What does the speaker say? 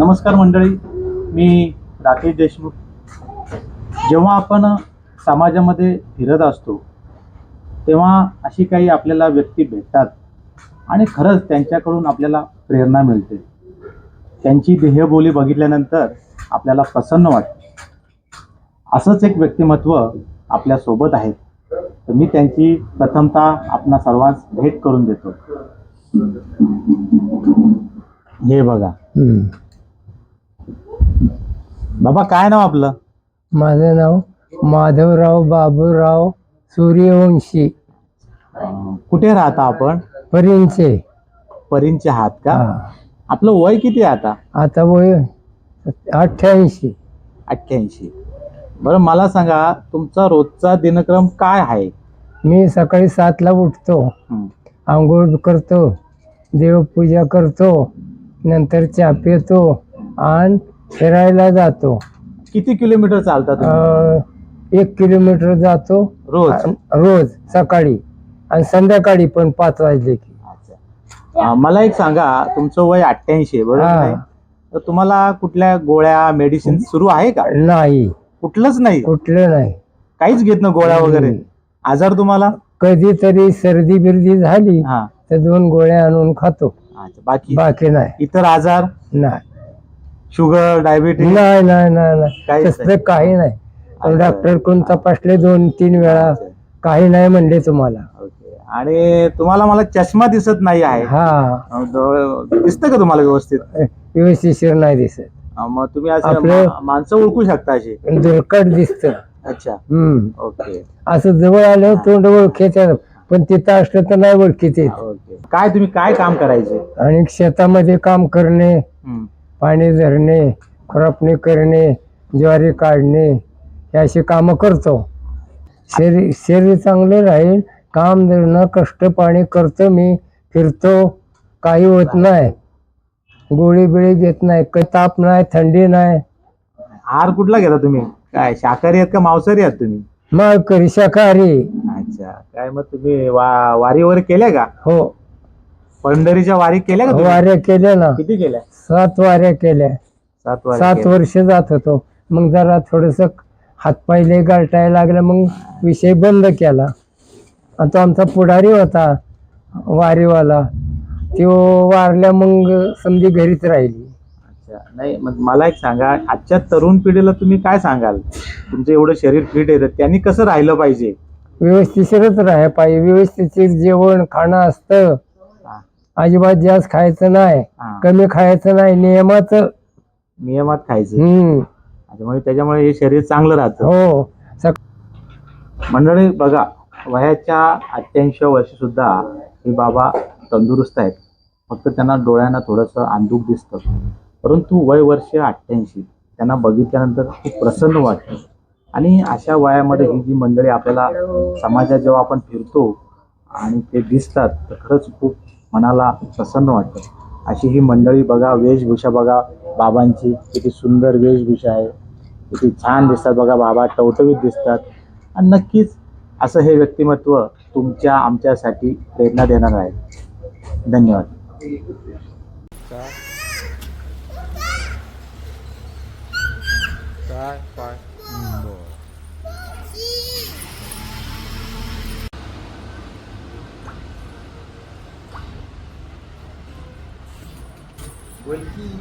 नमस्कार मंडळी मी राकेश देशमुख. जेव्हा आपण समाजामध्ये फिरत असतो तेव्हा अशी काही आपल्याला व्यक्ती भेटतात आणि खरंच त्यांच्याकडून आपल्याला प्रेरणा मिळते. त्यांची देहबोली बघितल्यानंतर आपल्याला प्रसन्न वाटते. असंच एक व्यक्तिमत्व आपल्यासोबत आहे. तर मी त्यांची प्रथमता आपणा सर्वांस भेट करून देतो. हे बघा. बाबा काय नाव आपलं? माझं नाव माधवराव बाबूराव सूर्यवंशी. अं, कुठे राहता आपण? परिंचे. परींचे आहात का? हा. आपलं वय किती आहे आता? आता वय अठ्ठ्याऐंशी. अठ्ठ्याऐंशी. बरं मला सांगा तुमचा रोजचा दिनक्रम काय आहे? मी सकाळी सातला उठतो हं. आंघोळ करतो देवपूजा करतो नंतर चहा पितो आणि फिरायला जातो. किती किलोमीटर चालता तुम्ही? अं, एक किलोमीटर जातो. रोज? रोज सकाळी. आणि संध्याकाळी पण पाच वाजले की. अच्छा. अं, मला एक सांगा तुमचं वय अठ्ठ्याऐंशी आहे बरोबर हा. नाही? तर तुम्हाला कुठल्या गोळ्या मेडिसिन सुरू आहे का? नाही. कुठलंच नाही? कुठलं नाही. काहीच घेत ना गोळ्या वगैरे. आजार तुम्हाला? कधीतरी सर्दी बिर्दी झाली हा. तर दोन गोळ्या आणून खातो. अच्छा बाकी? बाकी नाही. इतर आजार? नाही. शुगर डायबिटीज नाही नाही नाही नाही. काहीच तसलं काही नाही. अच्छा. डॉक्टर कोण तपासले दोन तीन वेळा काही नाही म्हणले तुम्हाला. ओके. आणि तुम्हाला मला चष्मा दिसत नाही आहे. हा. अं, डोळे- दिसतं का तुम्हाला व्यवस्थित? व्यवस्थिशीर नाही दिसत. अं, मग तुम्ही असं आपलं- मा- माणसं ओळखू शकता अशी? दुर्कट दिसत. अच्छा. हम्म. ओके. असं जवळ आलं तोंड ओळखीचं पण तिथं असलं तर नाही ओळखीचे ओके. काय तुम्ही काय काम करायचे? आणि शेतामध्ये काम करणे. हं. पाणी धरणे खुरपणी करणे ज्वारी काढणे हे अशी कामं करतो. शरीर शरीर चांगलं राहील काम धरणं कष्ट पाणी करतो मी फिरतो काही होत नाही. गोळी बिळी घेत नाही काही ताप नाही थंडी नाही. आहार कुठला घेता तुम्ही? काय शाकाहारी आहेत का मांसाहारी आहात तुम्ही? मग करी शाकाहारी. अच्छा काय मग तुम्ही वा वारी वगैरे केल्या का? हो. पंढरीच्या वारी केल्या का तुम्ही? वाऱ्या केल्या ना. किती केल्या? सात वाऱ्या केल्या. सात वारी सात केल्या. वर्ष जात होतो. मग जरा थोडस हातपायले गालटायला लागलं मग विषय बंद केला. आणि तो आमचा पुढारी होता वारीवाला. तो वारल्या मग समजी घरीच राहिली. अच्छा. नाही मग मला एक सांगा आजच्या तरुण पिढीला तुम्ही काय सांगाल? तुमचं एवढं शरीर फिट तर त्यांनी कसं राहिलं पाहिजे? व्यवस्थिशीरच राहायला पाहिजे. व्यवस्थिशीर जेवण खाणं असतं. हा, अजिबात जास्त खायचं नाही. हा. कमी खायचं नाही नियमाचं. नियमात खायचे. हम्म. त्याच्यामुळे त्याच्यामुळे हे शरीर चांगलं राहतं. हो. सक मंडळी बघा वयाच्या अठ्ठ्याऐंशी वर्षी सुद्धा हे बाबा तंदुरुस्त आहेत. फक्त त्यांना डोळ्यांना थोडंसं अंधुक दिसतं. परंतु वय वर्ष अठ्ठ्याऐंशी त्यांना बघितल्यानंतर खूप प्रसन्न वाटतं. आणि अशा वयामध्ये ही जी मंडळी आपल्याला समाजात जेव्हा आपण फिरतो आणि ते दिसतात तर खरंच खूप मनाला प्रसन्न वाटतं. अशी ही मंडळी बघा वेशभूषा बघा बाबांची. किती सुंदर वेशभूषा आहे. किती छान दिसतात बघा बाबा टवटवीत दिसतात. आणि नक्कीच असं हे व्यक्तिमत्व तुमच्या आमच्यासाठी प्रेरणा देणार आहे. धन्यवाद. will he